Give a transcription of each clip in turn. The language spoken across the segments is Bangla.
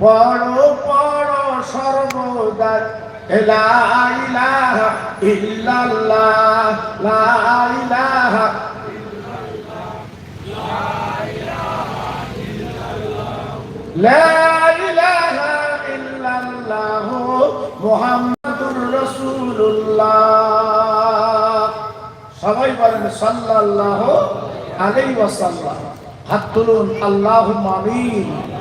পড়ো পড়ো সর্বদাই লা ইলাহা ইল্লাল্লাহ, লা ইলাহা লা ইল্লাল্লাহ, মুহাম্মাদুর রাসূলুল্লাহ। সবাই বলেন সাল্লাল্লাহু আলাইহি ওয়াসাল্লাম। হাত তুলুন, আল্লাহুম্মা আমিন।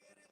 பேரு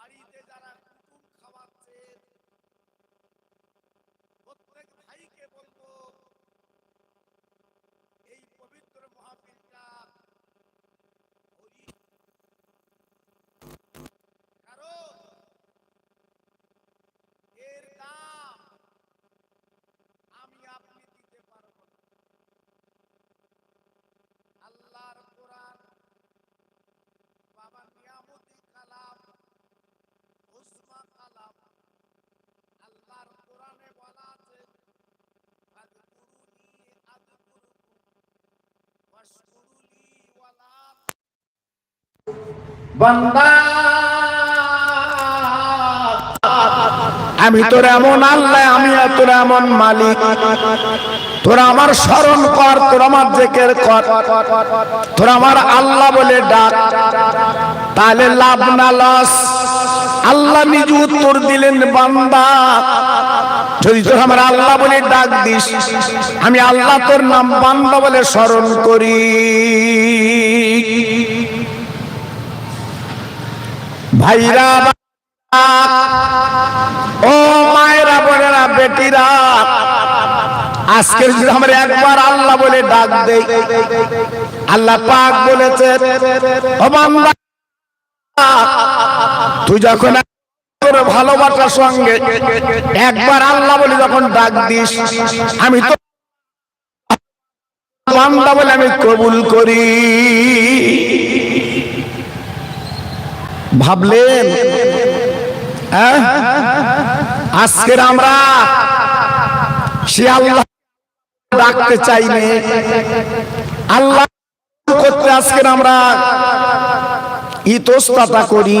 বাড়িতে যারা আমি তোর এমন আল্লাহ, আমি তোর এমন মালিক। তোরা আমার স্মরণ কর, তোর আমার জেকের কর। তোর আমার আল্লাহ বলে ডাক। তাহলে লাভ না, লস। আল্লাহ নিজে উত্তর দিলেন, বান্দা। যদি তোর আমার আল্লাহ বলে ডাক দিস, আমি আল্লাহ তোর নাম বান্দা বলে স্মরণ করি। ভাইরা, ও মায়েরা, বোনেরা, বেটিরা, আজকে যদি আমরা একবার আল্লাহ বলে ডাক দেই, আল্লাহ পাক বলেছে, ও বান্দা, তুই যখন তোর ভালোবাসার সঙ্গে একবার আল্লাহ বলে যখন ডাক দিস, আমি তো বান্দা বলে আমি কবুল করি। ভাবলেন? হ্যাঁ? আজকের আমরা সে আল্লাহ ডাকতে চাইনি আল্লাহ করতে আজকের আমরা ইতস্ততা করি।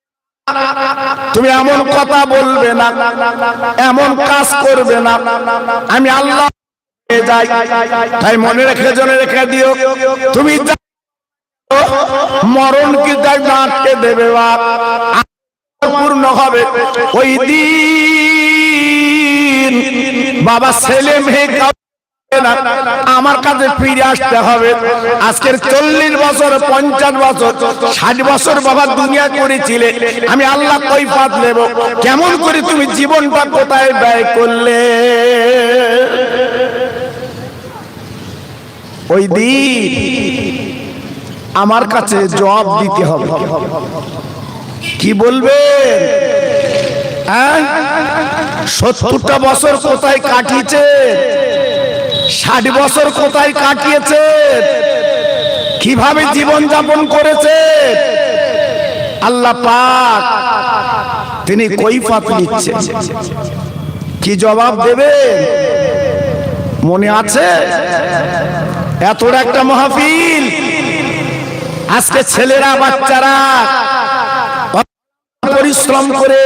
তুমি এমন কথা বলবে না, এমন কাজ করবে না। আমি আল্লাহ যাই, তাই মনে রেখে, জনে রেখে দিও। তুমি মরণ কি তাই আটকে দেবে পূর্ণ হবে ওই দিন। বাবা ছেলে মেয়ে আমার কাছে ফিরে আসতে হবে। আজকের চল্লিশ বছর, পঞ্চাশ বছর, ষাট বছর বাবা দুনিয়া করেছিলে। আমি আল্লাহ কই পাত নেব। কেমন করে তুমি জীবনটা কোথায় ব্যয় করলে? ওই দিন আমার কাছে জবাব দিতে হবে। কি বলবে? সত্তরটা বছর কোথায় কাটিয়েছে? ষাট বছর কোথায় কাটিয়েছে? কীভাবে জীবন যাপন করেছে? আল্লাহ পাক তিনি কৈফাত নিচ্ছেন। কি জবাব দেবে মনে আছে? এতটা একটা মাহফিল। আজকে ছেলেরা, বাচ্চারা পরিশ্রম করে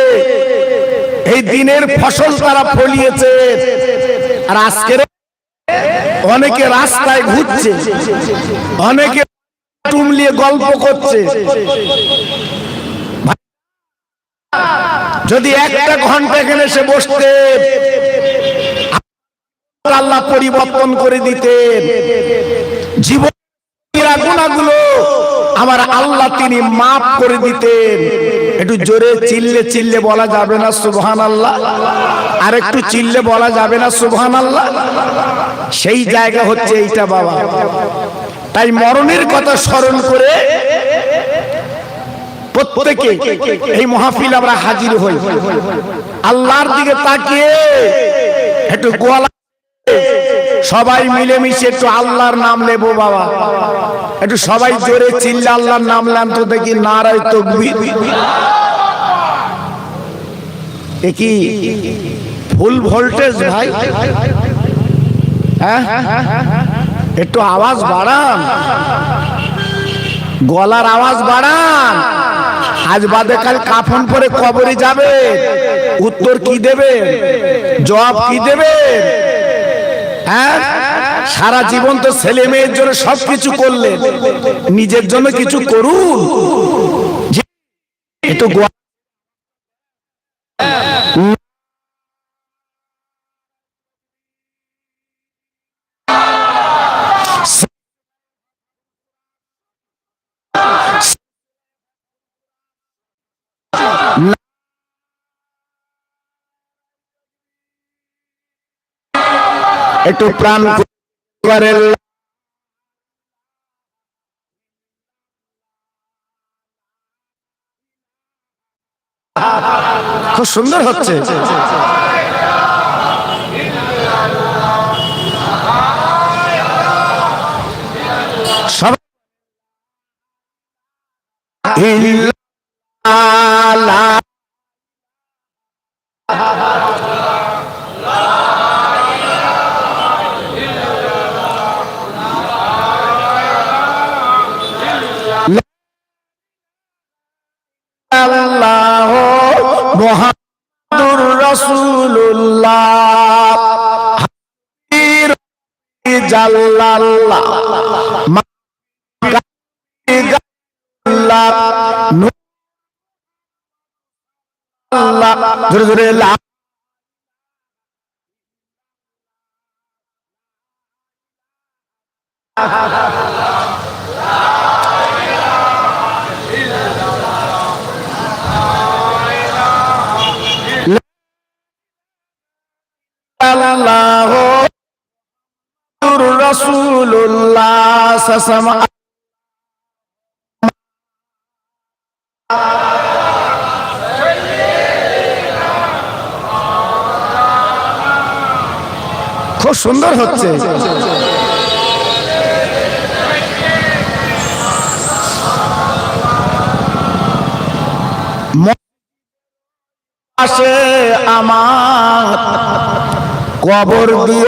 এই দিনের ফসল তারা ফলিয়েছে। আর আজকের অনেকে রাস্তায় ঘুরছে। অনেকে টুমলিয়ে গল্প করছে। যদি একটা ঘণ্টা এখানে সে বসতে আল্লাহ পরিবর্তন করে দিতেন জীবন গুণাগুলো আমার আল্লাহ তিনি মাফ করে দিতেন। একটু জোরে চিল্লে চিল্লে বলা যাবে না সুবহান আল্লাহ আর একটু চিল্লে বলা যাবে না সুবহান আল্লাহ সেই জায়গা হচ্ছে এইটা বাবা। তাই মরণের কথা স্মরণ করে প্রত্যেকে এই মহাফিল আমরা হাজির হই। আল্লাহর দিকে তাকিয়ে একটু গোয়ালা সবাই মিলেমিশে একটু আল্লাহর নাম নেব বাবা। একটু সবাই জোরে চিল্লা, আল্লাহর নাম নেন তো দেখি নারায় এ কি? ফুল ভোল্টেজ ভাই? হ্যাঁ? একটু আওয়াজ বাড়ান। গলার আওয়াজ বাড়ান। আজ বাদে কাল কাফন পরে কবরে যাবে। উত্তর কি দেবে? জবাব কি দেবে? হ্যাঁ? সারা জীবন তো ছেলে মেয়ের জন্য সবকিছু করলেন নিজের জন্য কিছু করুন। একটু একটু প্রাণ খুব সুন্দর হচ্ছে। সব জাল্লাল্লাহ। জোরে জোরে লা খুব সুন্দর হচ্ছে। আসে আমার কবর দিয়ে।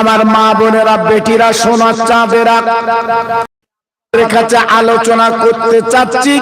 আমার মা বোনেরা বেটিরা সোনার চাঁদেরা আলোচনা করতে চাচ্ছি।